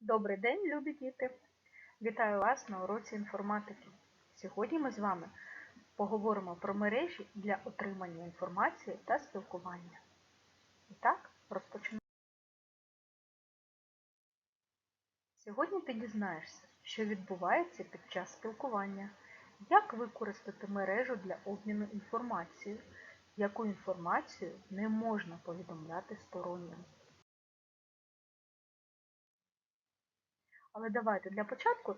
Добрий день, любі діти! Вітаю вас на уроці інформатики. Сьогодні ми з вами поговоримо про мережі для отримання інформації та спілкування. І так, розпочнемо. Сьогодні ти дізнаєшся, що відбувається під час спілкування, як використати мережу для обміну інформацією, яку інформацію не можна повідомляти стороннім. Але давайте для початку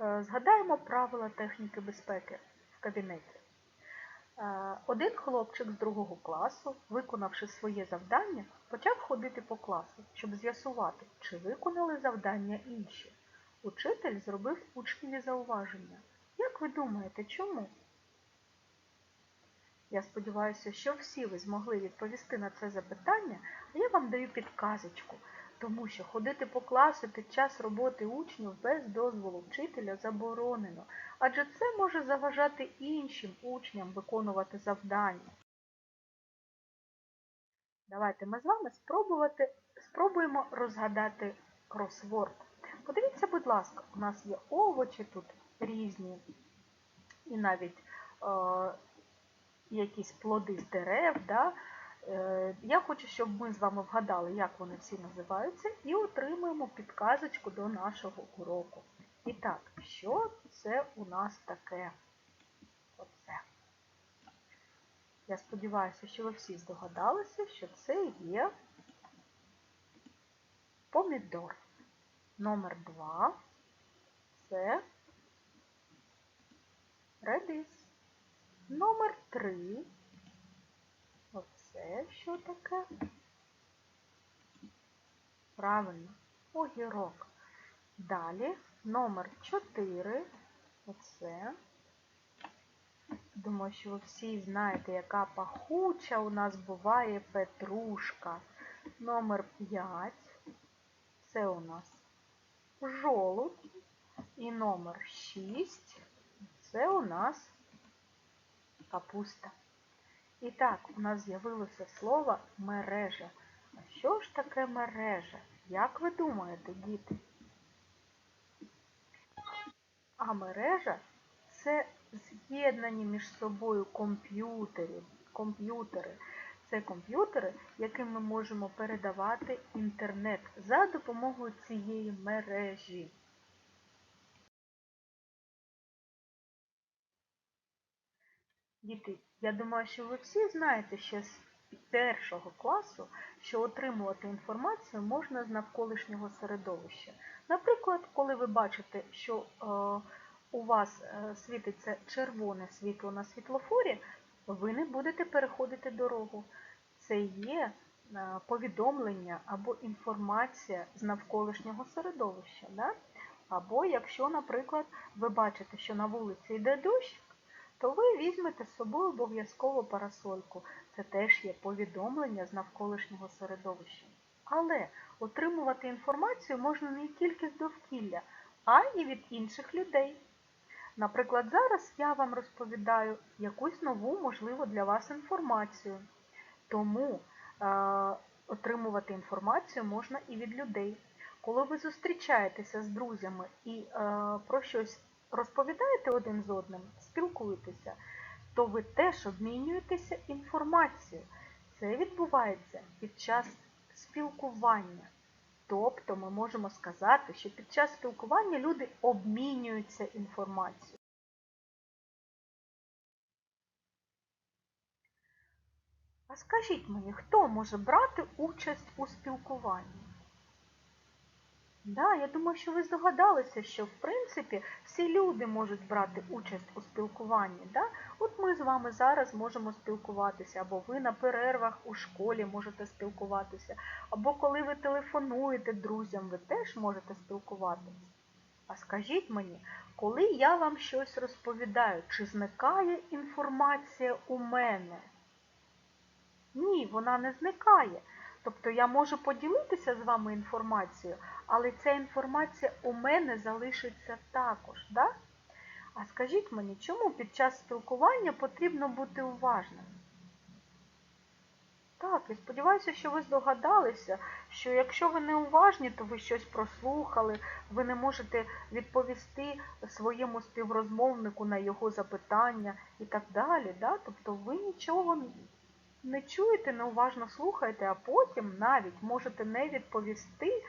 е, згадаємо правила техніки безпеки в кабінеті. Е, Один хлопчик з другого класу, виконавши своє завдання, почав ходити по класу, щоб з'ясувати, чи виконали завдання інші. Учитель зробив учневі зауваження. Як ви думаєте, чому? Я сподіваюся, що всі ви змогли відповісти на це запитання, а я вам даю підказочку. Тому що ходити по класу під час роботи учнів без дозволу вчителя заборонено, адже це може заважати іншим учням виконувати завдання. Давайте ми з вами спробувати, спробуємо розгадати кросворд. Подивіться, будь ласка, у нас є овочі тут різні, і навіть е, якісь плоди з дерев. Да? Е, Я хочу, щоб ми з вами вгадали, як вони всі називаються, і отримаємо підказочку до нашого уроку. І так, що це у нас таке? Оце. Я сподіваюся, що ви всі здогадалися, що це є помідор. Номер 2 це редис. Номер 3 Оце що таке? Правильно, огірок. Далі номер 4. Оце. Думаю, що ви всі знаєте, яка пахуча у нас буває петрушка. Номер 5. Це у нас жолудь. І номер 6. Це у нас капуста. І так, у нас з'явилося слово мережа. А що ж таке мережа? Як ви думаєте, діти? А мережа це з'єднані між собою комп'ютери. комп'ютери. Це комп'ютери, яким ми можемо передавати інтернет за допомогою цієї мережі. Діти, я думаю, що ви всі знаєте ще з першого класу, що отримувати інформацію можна з навколишнього середовища. Наприклад, коли ви бачите, що е, у вас е, світиться червоне світло на світлофорі, ви не будете переходити дорогу. Це є е, повідомлення або інформація з навколишнього середовища. Да? Або якщо, наприклад, ви бачите, що на вулиці йде дощ, то ви візьмете з собою обов'язково парасольку. Це теж є повідомлення з навколишнього середовища. Але отримувати інформацію можна не тільки з довкілля, а й від інших людей. Наприклад, зараз я вам розповідаю якусь нову, можливо, для вас інформацію. Тому е, отримувати інформацію можна і від людей. Коли ви зустрічаєтеся з друзями і е, про щось розповідаєте один з одним, спілкуєтеся, то ви теж обмінюєтеся інформацією. Це відбувається під час спілкування. Тобто ми можемо сказати, що під час спілкування люди обмінюються інформацією. А скажіть мені, хто може брати участь у спілкуванні? Да, я думаю, що ви здогадалися, що в принципі всі люди можуть брати участь у спілкуванні. Да? От ми з вами зараз можемо спілкуватися, або ви на перервах у школі можете спілкуватися, або коли ви телефонуєте друзям, ви теж можете спілкуватися. А скажіть мені, коли я вам щось розповідаю, чи зникає інформація у мене? Ні, вона не зникає. Тобто я можу поділитися з вами інформацією, але ця інформація у мене залишиться також. Да? А скажіть мені, чому під час спілкування потрібно бути уважним? Так, і сподіваюся, що ви здогадалися, що якщо ви не уважні, то ви щось прослухали, ви не можете відповісти своєму співрозмовнику на його запитання і так далі. Да? Тобто ви нічого не чуєте, неуважно слухаєте, а потім навіть можете не відповісти,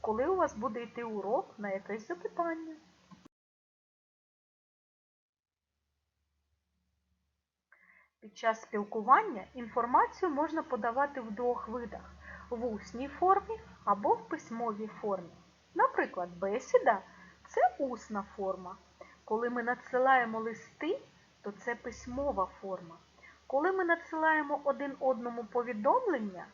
коли у вас буде йти урок на якесь запитання. Під час спілкування інформацію можна подавати в двох видах в усній формі або в письмовій формі. Наприклад, бесіда це усна форма. Коли ми надсилаємо листи, то це письмова форма. Коли ми надсилаємо один одному повідомлення,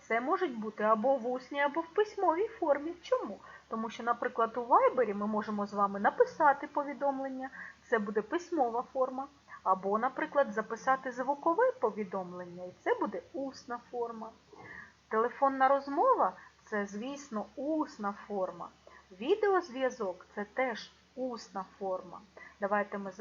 це можуть бути або в усній, або в письмовій формі. Чому? Тому що, наприклад, у Viber ми можемо з вами написати повідомлення, це буде письмова форма. Або, наприклад, записати звукове повідомлення, і це буде усна форма. Телефонна розмова це, звісно, усна форма. Відеозв'язок це теж усна форма. Давайте ми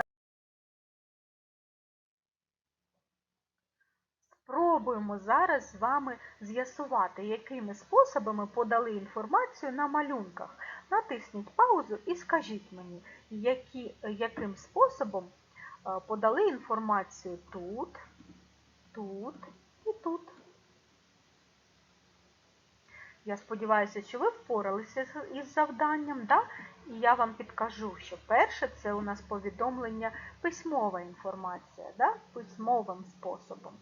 спробуємо зараз з вами з'ясувати, якими способами подали інформацію на малюнках. Натисніть паузу і скажіть мені, які, яким способом подали інформацію тут, тут і тут. Я сподіваюся, що ви впоралися із завданням, да? І я вам підкажу, що перше це у нас повідомлення письмова інформація, да? письмовим способом.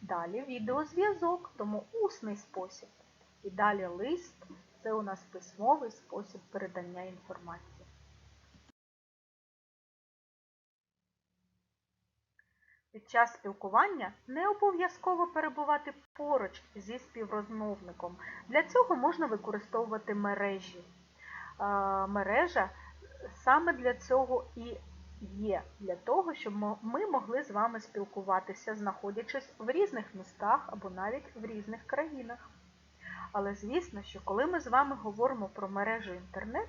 Далі відеозв'язок, тому усний спосіб. І далі лист це у нас письмовий спосіб передання інформації. Під час спілкування не обов'язково перебувати поруч зі співрозмовником. Для цього можна використовувати мережі. Мережа саме для цього і є, для того, щоб ми могли з вами спілкуватися, знаходячись в різних містах або навіть в різних країнах. Але звісно, що коли ми з вами говоримо про мережу інтернет,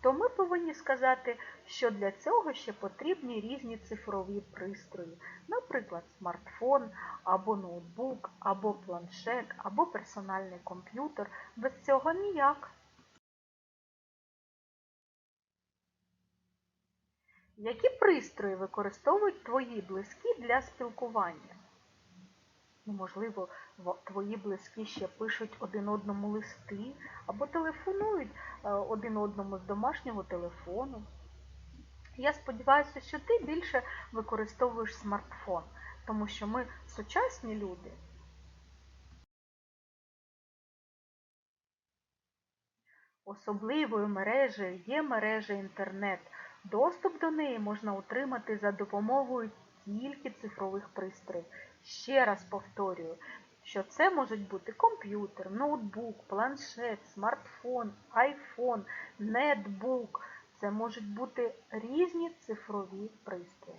то ми повинні сказати, що для цього ще потрібні різні цифрові пристрої, наприклад, смартфон, або ноутбук, або планшет, або персональний комп'ютер. Без цього ніяк. Які пристрої використовують твої близькі для спілкування? Ну, можливо, твої близькі ще пишуть один одному листи або телефонують е, один одному з домашнього телефону. Я сподіваюся, що ти більше використовуєш смартфон, тому що ми сучасні люди. Особливою мережею є мережа інтернет. Доступ до неї можна отримати за допомогою тільки цифрових пристроїв. Ще раз повторюю, що це можуть бути комп'ютер, ноутбук, планшет, смартфон, айфон, нетбук. Це можуть бути різні цифрові пристрої.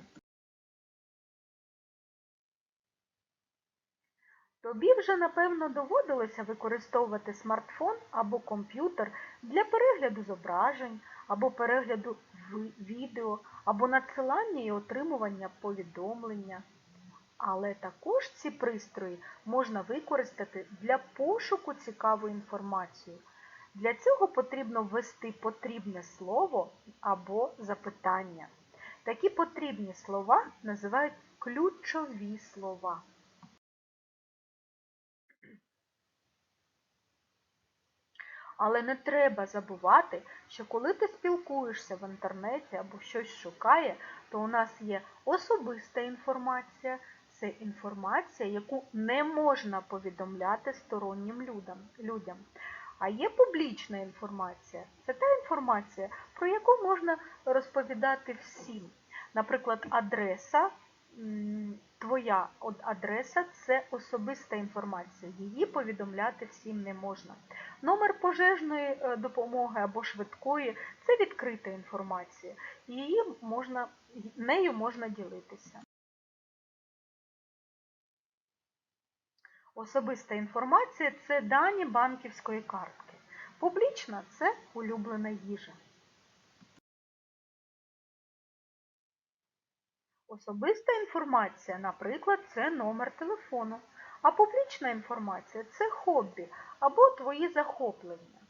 Тобі вже, напевно, доводилося використовувати смартфон або комп'ютер для перегляду зображень, або перегляду відео, або надсилання і отримування повідомлення. Але також ці пристрої можна використати для пошуку цікавої інформації. Для цього потрібно ввести потрібне слово або запитання. Такі потрібні слова називають ключові слова. Але не треба забувати, що коли ти спілкуєшся в інтернеті або щось шукає, то у нас є особиста інформація, це інформація, яку не можна повідомляти стороннім людям. А є публічна інформація. Це та інформація, про яку можна розповідати всім. Наприклад, адреса, твоя адреса це особиста інформація. Її повідомляти всім не можна. Номер пожежної е, допомоги або швидкої це відкрита інформація. Її можна, нею можна ділитися. Особиста інформація це дані банківської картки. Публічна це улюблена їжа. Особиста інформація, наприклад, це номер телефону, а публічна інформація це хобі або твої захоплення.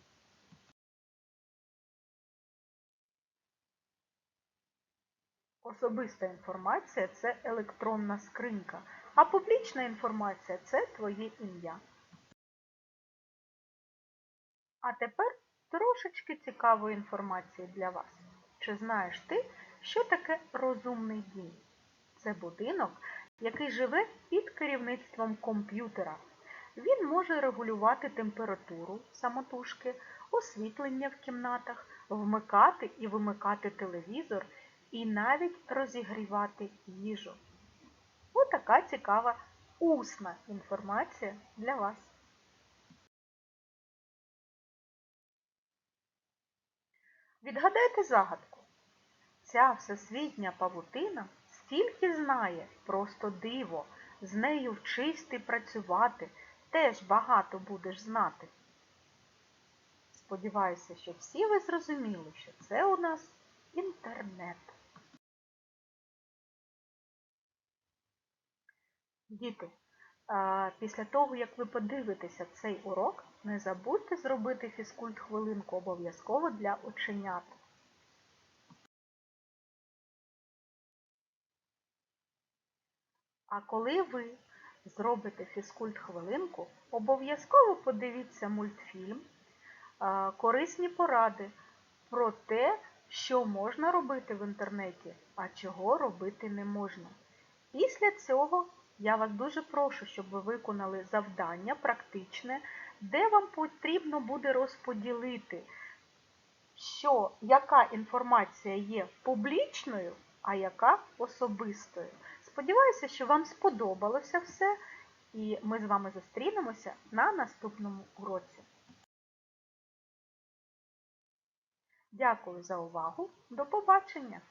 Особиста інформація це електронна скринька, а публічна інформація це твоє ім'я. А тепер трошечки цікавої інформації для вас. Чи знаєш ти, що таке розумний дім? Це будинок, який живе під керівництвом комп'ютера. Він може регулювати температуру самотужки, освітлення в кімнатах, вмикати і вимикати телевізор і навіть розігрівати їжу. Отака цікава усна інформація для вас. Відгадайте загадку. Ця всесвітня павутина стільки знає, просто диво, з нею вчись ти працювати, теж багато будеш знати. Сподіваюся, що всі ви зрозуміли, що це у нас інтернет. Діти, після того, як ви подивитеся цей урок, не забудьте зробити фізкульт хвилинку обов'язково для оченят. А коли ви зробите фізкульт хвилинку, обов'язково подивіться мультфільм, корисні поради про те, що можна робити в інтернеті, а чого робити не можна. Після цього я вас дуже прошу, щоб ви виконали завдання практичне, де вам потрібно буде розподілити, що яка інформація є публічною, а яка особистою. Сподіваюся, що вам сподобалося все, і ми з вами зустрінемося на наступному уроці. Дякую за увагу. До побачення!